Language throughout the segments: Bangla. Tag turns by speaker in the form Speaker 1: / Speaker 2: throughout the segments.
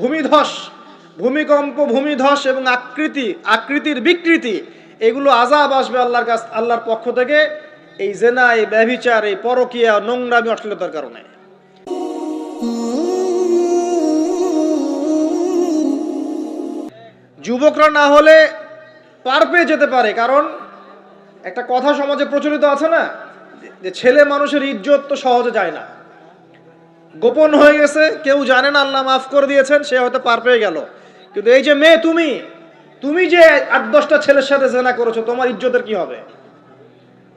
Speaker 1: ভূমিধস, ভূমিকম্প, ভূমিধস এবং আকৃতি, আকৃতির বিকৃতি, এগুলো আজাব আসবে আল্লাহর কাছ, আল্লাহর পক্ষ থেকে। এই জেনা, এই ব্যভিচার, এই পরকিয়া, নোংরামি অশ্লীলতার কারণে। যুবকরা না হলে পার পেয়ে যেতে পারে, কারণ একটা কথা সমাজে প্রচলিত আছে না, যে ছেলে মানুষের ইজ্জত তো সহজে যায় না। গোপন হয়ে গেছে, কেউ জানে না, আল্লাহ মাফ করে দিয়েছেন, সে হয়তো পার পেয়ে গেল। কিন্তু এই যে মেয়ে তুমি তুমি যে আট দশটা ছেলের সাথে জেনা করেছ, তোমার ইজ্জতের কি হবে?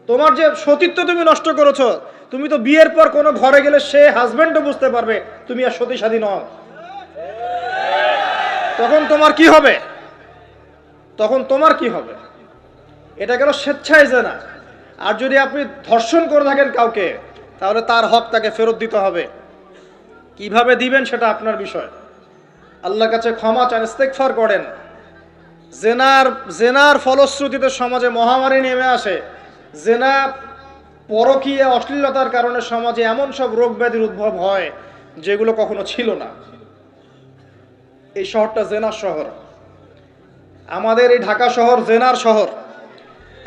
Speaker 1: তোমার যে সতীত্ব তুমি নষ্ট করেছ, তুমি তো বিয়ের পর কোনো ঘরে গেলে সে হাজবেন্ডও বুঝতে পারবে, তুমি আর সতী স্বাধীন হও তখন তোমার কি হবে? তখন তোমার কি হবে? এটা গেল স্বেচ্ছায় জেনা। আর যদি আপনি ধর্ষণ করে থাকেন কাউকে, তাহলে তার হক তাকে ফেরত দিতে হবে। কীভাবে দিবেন সেটা আপনার বিষয়। আল্লাহর কাছে ক্ষমা চান ইস্তেকফার করেন। জেনার জেনার ফলশ্রুতিতে সমাজে মহামারী নেমে আসে। জেনা পরকীয়া অশ্লীলতার কারণে সমাজে এমন সব রোগ ব্যাধির উদ্ভব হয়, যেগুলো কখনো ছিল না। এই শহরটা জেনার শহর। আমাদের এই ঢাকা শহর জেনার শহর।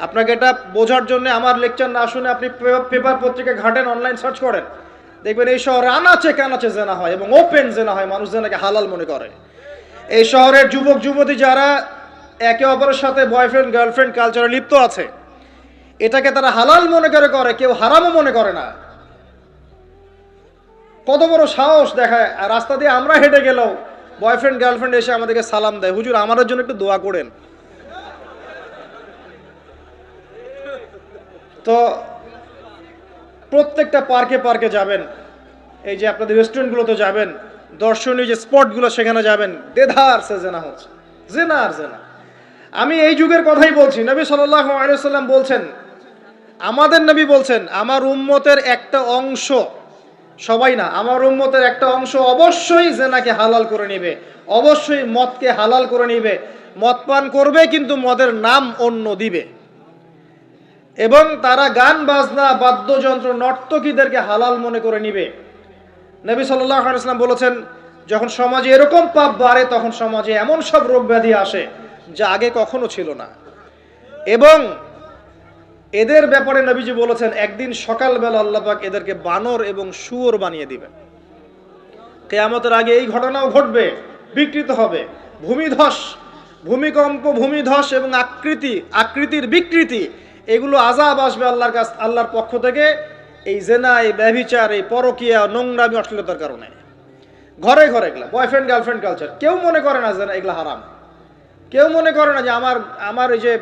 Speaker 1: আপনাকে এটা বোঝার জন্য আমার লেকচার না শুনে আপনি পেপার পত্রিকা ঘাটেন, অনলাইন সার্চ করেন। দেখবেন এই শহরে আনাচে কানাচে জেনা হয় এবং ওপেন জেনা হয়, মানুষ জেনাকে হালাল মনে করে। এই শহরের যুবক, যুবতী যারা একে অপরের সাথে বয়ফ্রেন্ড গার্লফ্রেন্ড কালচারে লিপ্ত আছে, এটাকে তারা হালাল মনে করে করে, কেউ হারামও মনে করে না। কত বড় সাহস দেখায় রাস্তা দিয়ে আমরা হেঁটে গেলেও বয়ফ্রেন্ড গার্লফ্রেন্ড এসে আমাদেরকে সালাম দেয়, হুজুর, আমাদের জন্য একটু দোয়া করেন। তো প্রত্যেকটা পার্কে পার্কে যাবেন। এই যে আপনাদের রেস্টুরেন্টগুলোতে যাবেন, দর্শনীয় যে স্পটগুলো সেখানে যাবেন, দেধার সে জেনা হচ্ছে। জেনা আর জেনা। আমি এই যুগের কথাই বলছি। নবী সাল্লাহ আলাইসাল্লাম বলছেন, আমাদের নবী বলছেন, আমার উম্মতের একটা অংশ, সবাই না, আমার উম্মতের একটা অংশ অবশ্যই জেনাকে হালাল করে নিবে। অবশ্যই মদকে হালাল করে নিবে। মদ পান করবে, কিন্তু মদের নাম অন্য দিবে। এবং তারা গান, বাজনা, বাদ্যযন্ত্র, নর্তকীদেরকে হালাল মনে করে নিবে। নবী আলাইসলাম বলেছেন, যখন সমাজে এরকম পাপ বাড়ে, তখন সমাজে এমন সব রোগ ব্যাধি আসে যা আগে কখনো ছিল না। এবং এদের ব্যাপারে নবীজি বলেছেন, একদিন সকালবেলা আল্লাপাক এদেরকে বানর এবং শুয়োর বানিয়ে দিবে। কেয়ামতের আগে এই ঘটনাও ঘটবে, বিকৃত হবে। ভূমিধস, ভূমিকম্প, ভূমিধস এবং আকৃতি, আকৃতির বিকৃতি এগুলো আজাব আসবে আল্লাহর কাছ আল্লাহর পক্ষ থেকে। এই জেনা, এই ব্যভিচার, এই পরকিয়া, নোংরামি, অশ্লীলতার কারণে। ঘরে ঘরে এগুলা বয়ফ্রেন্ড গার্লফ্রেন্ড কালচার কেউ মনে করে না যে এগুলা হারাম। কেউ মনে করে না যে আমার আমার এই যে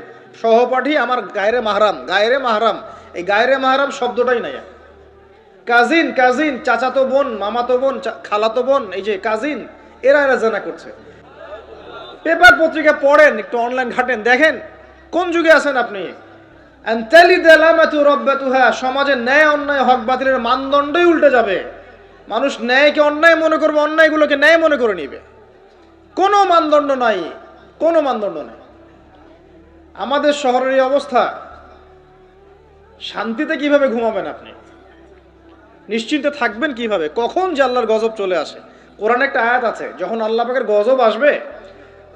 Speaker 1: সহপাঠী আমার গায়রে মাহারাম গায়রে মাহারাম। এই গায়রে মাহারাম শব্দটাই নাই কাজিন কাজিন চাচাতো বোন, মামাতো বোন খালাতো বোন, এই যে কাজিন এরা এরা জানা করছে। পেপার পত্রিকা পড়েন, একটু অনলাইন ঘাটেন, দেখেন, কোন যুগে আছেন আপনি? সমাজে ন্যায়, অন্যায়, হক বাতিলের মানদণ্ডই উল্টে যাবে। মানুষ ন্যায়কে অন্যায় মনে করবে, অন্যায়গুলোকে ন্যায় মনে করে নিবে। কোনো মানদণ্ড নাই, কোনো মানদণ্ড নেই। আমাদের শহরের এই অবস্থা, শান্তিতে কীভাবে ঘুমাবেন আপনি? নিশ্চিন্তে থাকবেন কীভাবে? কখন যে আল্লাহর গজব চলে আসে? কোরআন একটা আয়াত আছে, যখন আল্লাহ পাকের গজব আসবে,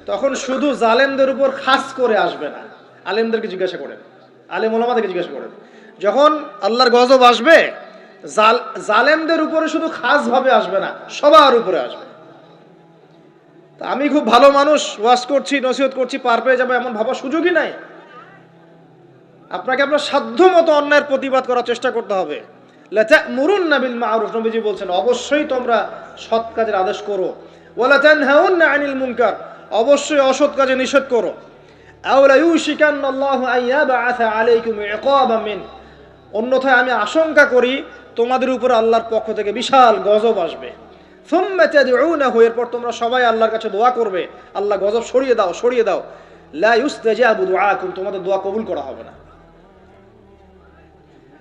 Speaker 1: তখন শুধু জালেমদের উপর খাস করে আসবে না। আলেমদেরকে জিজ্ঞাসা করেন। আলেম ওলামাদেরকে জিজ্ঞাসা করেন। যখন আল্লাহর গজব আসবে, জাল জালেমদের উপরে শুধু খাসভাবে আসবে না, সবার উপরে আসবে। তা আমি খুব ভালো মানুষ, ওয়াজ করছি, নসিহত করছি, পার পেয়ে যাব এমন ভাবার সুযোগই নাই। আপনাকে আপনার সাধ্য মতো অন্যায়ের প্রতিবাদ করার চেষ্টা করতে হবে। মুরুন নাবিল মারুফ, নবীজি বলছেন, অবশ্যই তোমরা সৎ কাজের আদেশ করো। ওয়ালা তানহাউন্না আনিল মুনকার, অবশ্যই অসৎ কাজে নিষেধ করো। অন্যথায় আমি আশঙ্কা করি তোমাদের উপর আল্লাহর পক্ষ থেকে বিশাল গজব আসবে। এরপর তোমরা সবাই আল্লাহর কাছে দোয়া করবে। আল্লাহ গজব সরিয়ে দাও সরিয়ে দাও। তোমাদের দোয়া কবুল করা হবে না।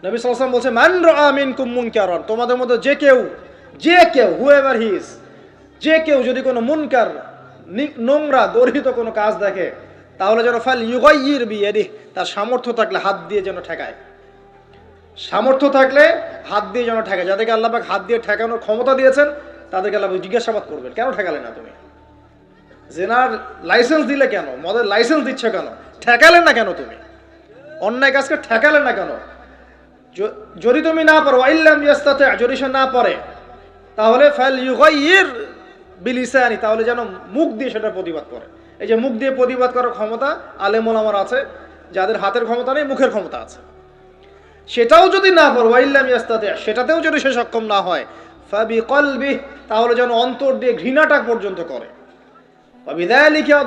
Speaker 1: নবী সাল্লাল্লাহু বলছে, মান রাআ মিনকুম মুনকারান তোমাদের মধ্যে যে কেউ যে কেউ হি ইজ যে কেউ যদি কোনো মুনকার নোংরা গর্হিত কোনো কাজ দেখে তাহলে যেন ফাল ইউগাইয়ির বিয়াদিহি, তার সামর্থ্য থাকলে হাত দিয়ে যেন ঠেকায়। সামর্থ্য থাকলে হাত দিয়ে যেন ঠেকায়। যাদেরকে আল্লাহবাক হাত দিয়ে ঠেকানোর ক্ষমতা দিয়েছেন, তাদেরকে আল্লাহ জিজ্ঞাসাবাদ করবেন, কেন ঠেকালে না তুমি? জেনার লাইসেন্স দিলে কেন? মদের লাইসেন্স দিচ্ছ কেন? ঠেকালে না কেন তুমি? অন্যায় কাজকে ঠেকালে না কেন? যদি তুমি না পারো আইল্লাম ইয়াস্তাতে, যদি সে না পারে, তাহলে ফাল ইউগাইয়ির বিলিসানি, তাহলে যেন মুখ দিয়ে সেটা প্রতিবাদ করে। এই যে মুখ দিয়ে প্রতিবাদ করার ক্ষমতা আলেমুল আমার আছে, যাদের হাতের ক্ষমতা নেই, মুখের ক্ষমতা আছে। সেটাও যদি না পারো ওয়াইল্লাম ইয়াস্তাতে, সেটাতেও যদি সে সক্ষম না হয় ফাবি কলবি তাহলে যেন অন্তর দিয়ে ঘৃণাটা পর্যন্ত করে।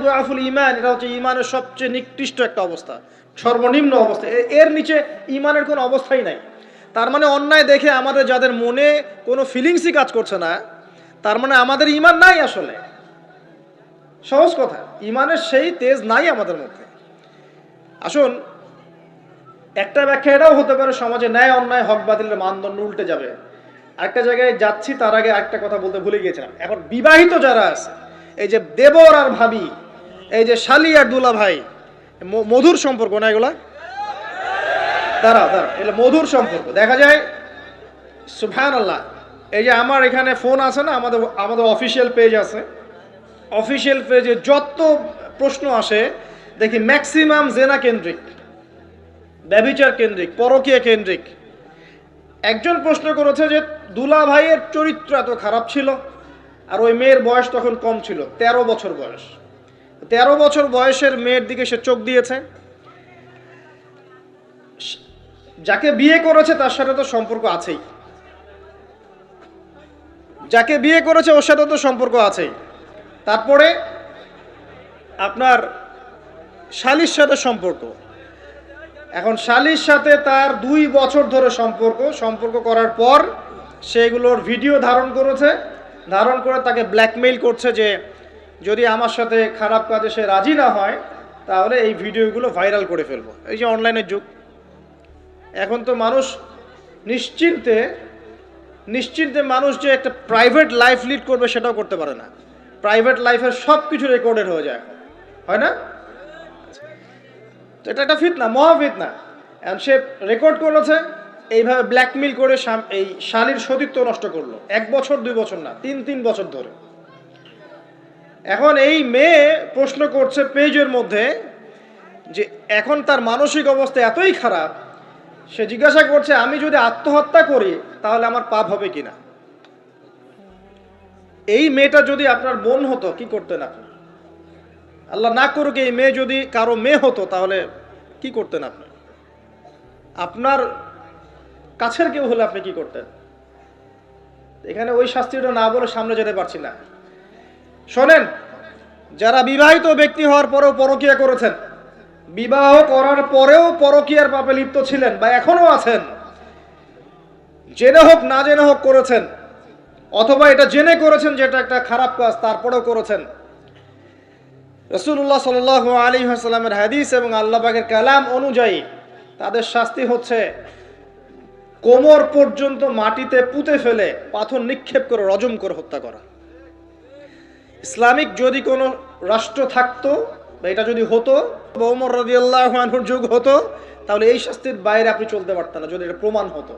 Speaker 1: দুআফুল ইমান এটা হচ্ছে ইমানের সবচেয়ে নিকৃষ্ট একটা অবস্থা, সর্বনিম্ন অবস্থা। এর নিচে ইমানের কোনো অবস্থাই নাই। তার মানে অন্যায় দেখে আমাদের যাদের মনে কোনো ফিলিংসই কাজ করছে না, তার মানে আমাদের ইমান নাই আসলে। সহজ কথা, ইমানের সেই তেজ নাই আমাদের মধ্যে। আসুন, একটা ব্যাখ্যা এটাও হতে পারে, সমাজে ন্যায় অন্যায়, হক বাতিলের মানদণ্ড উল্টে যাবে। একটা জায়গায় যাচ্ছি, তার আগে একটা কথা বলতে ভুলে গিয়েছিলাম। এখন বিবাহিত যারা আছে, এই যে দেবর আর ভাবি, এই যে শালি আর দুলা ভাই মধুর সম্পর্ক না এগুলা? দাঁড়াও দাঁড়াও, এগুলো মধুর সম্পর্ক। দেখা যায় সুফান আল্লাহ এই যে আমার এখানে ফোন আছে না, আমাদের আমাদের অফিসিয়াল পেজ আছে। অফিসিয়াল পেজে যত প্রশ্ন আসে, দেখি ম্যাক্সিমাম জেনা কেন্দ্রিক, ব্যবিচার কেন্দ্রিক, পরকীয়া কেন্দ্রিক। একজন প্রশ্ন করেছে যে দুলা ভাইয়ের চরিত্র এত খারাপ ছিল আর ওই মেয়ের বয়স তখন কম ছিল ১৩ বছর বয়স। ১৩ বছর বয়সের মেয়ের দিকে সে চোখ দিয়েছে। যাকে বিয়ে করেছে তার সাথে তো সম্পর্ক আছেই। যাকে বিয়ে করেছে ওর সাথে তো সম্পর্ক আছেই। তারপরে আপনার শালির সাথে সম্পর্ক। এখন শালির সাথে তার দুই বছর ধরে সম্পর্ক। সম্পর্ক করার পর সেগুলোর ভিডিও ধারণ করেছে। ধারণ করে তাকে ব্ল্যাকমেইল করছে যে, যদি আমার সাথে খারাপ কাজে সে রাজি না হয়, তাহলে এই ভিডিওগুলো ভাইরাল করে ফেলব। এই যে অনলাইনের যুগ। এখন তো মানুষ নিশ্চিন্তে নিশ্চিন্তে মানুষ যে একটা প্রাইভেট লাইফ লিড করবে সেটাও করতে পারে না। প্রাইভেট লাইফের সব কিছু রেকর্ডেড হয়ে যায়। হয় না? তো এটা একটা ফিতনা মহা ফিতনা এখন সে রেকর্ড করেছে এইভাবে ব্ল্যাকমেল করে এই শালির সতীত্ব নষ্ট করল। এক বছর, দুই বছর না, তিন তিন বছর ধরে। এখন এই মেয়ে প্রশ্ন করছে পেজের মধ্যে যে এখন তার মানসিক অবস্থা এতই খারাপ, সে জিজ্ঞাসা করছে, আমি যদি আত্মহত্যা করি, তাহলে আমার পাপ হবে কিনা? এই মেয়েটা যদি আপনার বোন হতো, কি করতেন আপনি? আল্লাহ না করুক এই মেয়ে যদি কারও মেয়ে হতো, তাহলে কি করতেন আপনি? আপনার কাছের কেউ হলে আপনি কি করতেন? এখানে ওই শাস্তিটা না বলে সামনে যেতে পারছি না। শোনেন, যারা বিবাহিত ব্যক্তি হওয়ার পরেও পরকিয়া করেছেন, বিবাহ করার পরেও পরকিয়ার পাপে লিপ্ত ছিলেন বা এখনও আছেন, জেনে হোক না জেনে হোক করেছেন অথবা এটা জেনে করেছেন যে এটা একটা খারাপ কাজ, তারপরেও করেছেন। রসুল্লাহ সাল আলী হাসালামের হাদিস এবং আল্লাহ পাকের কালাম অনুযায়ী তাদের শাস্তি হচ্ছে কোমর পর্যন্ত মাটিতে পুঁতে ফেলে, পাথর নিক্ষেপ করে রজম করে হত্যা করা। ইসলামিক যদি কোনো রাষ্ট্র থাকতো বা এটা যদি হতো, বা ওমর যুগ হতো, তাহলে এই শাস্তির বাইরে আপনি চলতে পারতেন না, যদি এটা প্রমাণ হতো।